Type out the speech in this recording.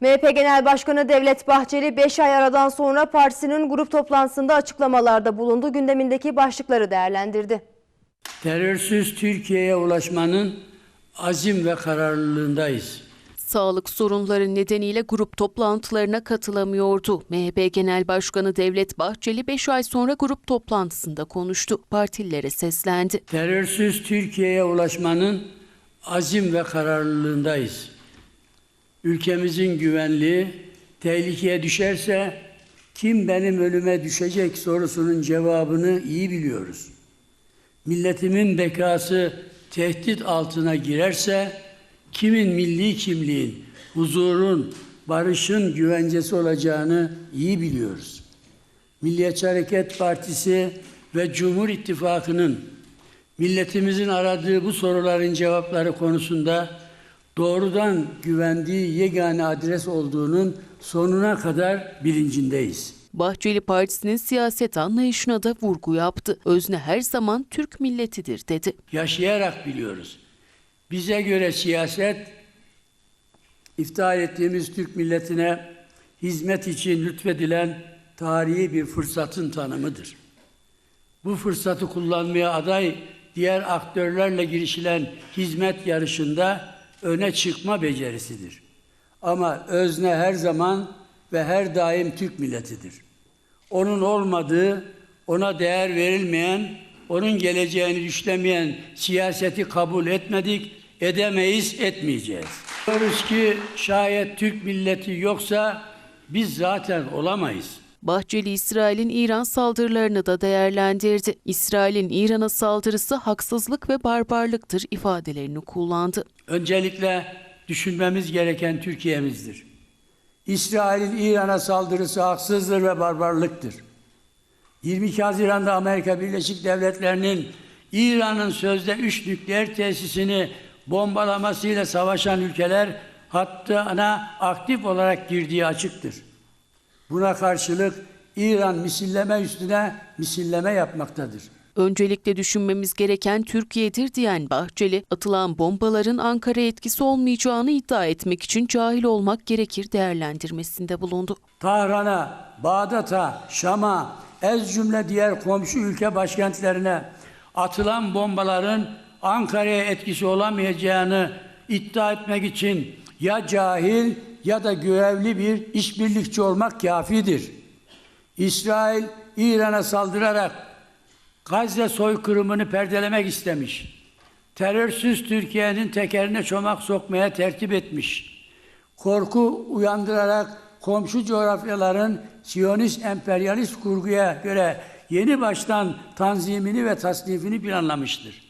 MHP Genel Başkanı Devlet Bahçeli 5 ay aradan sonra partisinin grup toplantısında açıklamalarda bulundu. Gündemindeki başlıkları değerlendirdi. Terörsüz Türkiye'ye ulaşmanın azim ve kararlılığındayız. Sağlık sorunları nedeniyle grup toplantılarına katılamıyordu. MHP Genel Başkanı Devlet Bahçeli 5 ay sonra grup toplantısında konuştu. Partililere seslendi. Terörsüz Türkiye'ye ulaşmanın azim ve kararlılığındayız. Ülkemizin güvenliği tehlikeye düşerse kim benim ölüme düşecek sorusunun cevabını iyi biliyoruz. Milletimin bekası tehdit altına girerse kimin milli kimliğin, huzurun, barışın güvencesi olacağını iyi biliyoruz. Milliyetçi Hareket Partisi ve Cumhur İttifakı'nın milletimizin aradığı bu soruların cevapları konusunda doğrudan güvendiği yegane adres olduğunun sonuna kadar bilincindeyiz. Bahçeli partisinin siyaset anlayışına da vurgu yaptı. Özne her zaman Türk milletidir dedi. Yaşayarak biliyoruz. Bize göre siyaset iftihar ettiğimiz Türk milletine hizmet için lütfedilen tarihi bir fırsatın tanımıdır. Bu fırsatı kullanmaya aday diğer aktörlerle girişilen hizmet yarışında öne çıkma becerisidir. Ama özne her zaman ve her daim Türk milletidir. Onun olmadığı, ona değer verilmeyen, onun geleceğini düşlemeyen siyaseti kabul etmedik, edemeyiz, etmeyeceğiz. Diyoruz ki şayet Türk milleti yoksa biz zaten olamayız. Bahçeli İsrail'in İran saldırılarını da değerlendirdi. İsrail'in İran'a saldırısı haksızlık ve barbarlıktır ifadelerini kullandı. Öncelikle düşünmemiz gereken Türkiye'mizdir. İsrail'in İran'a saldırısı haksızdır ve barbarlıktır. 22 Haziran'da Amerika Birleşik Devletleri'nin İran'ın sözde üç nükleer tesisini bombalamasıyla savaşan ülkeler hattına aktif olarak girdiği açıktır. Buna karşılık İran misilleme üstüne misilleme yapmaktadır. Öncelikle düşünmemiz gereken Türkiye'dir diyen Bahçeli, atılan bombaların Ankara etkisi olmayacağını iddia etmek için cahil olmak gerekir değerlendirmesinde bulundu. Tahran'a, Bağdat'a, Şam'a, ez cümle diğer komşu ülke başkentlerine atılan bombaların Ankara'ya etkisi olamayacağını iddia etmek için ya cahil ya da görevli bir işbirlikçi olmak kafidir. İsrail İran'a saldırarak Gazze soykırımını perdelemek istemiş. Terörsüz Türkiye'nin tekerine çomak sokmaya tertip etmiş. Korku uyandırarak komşu coğrafyaların Siyonist emperyalist kurguya göre yeni baştan tanzimini ve tasnifini planlamıştır.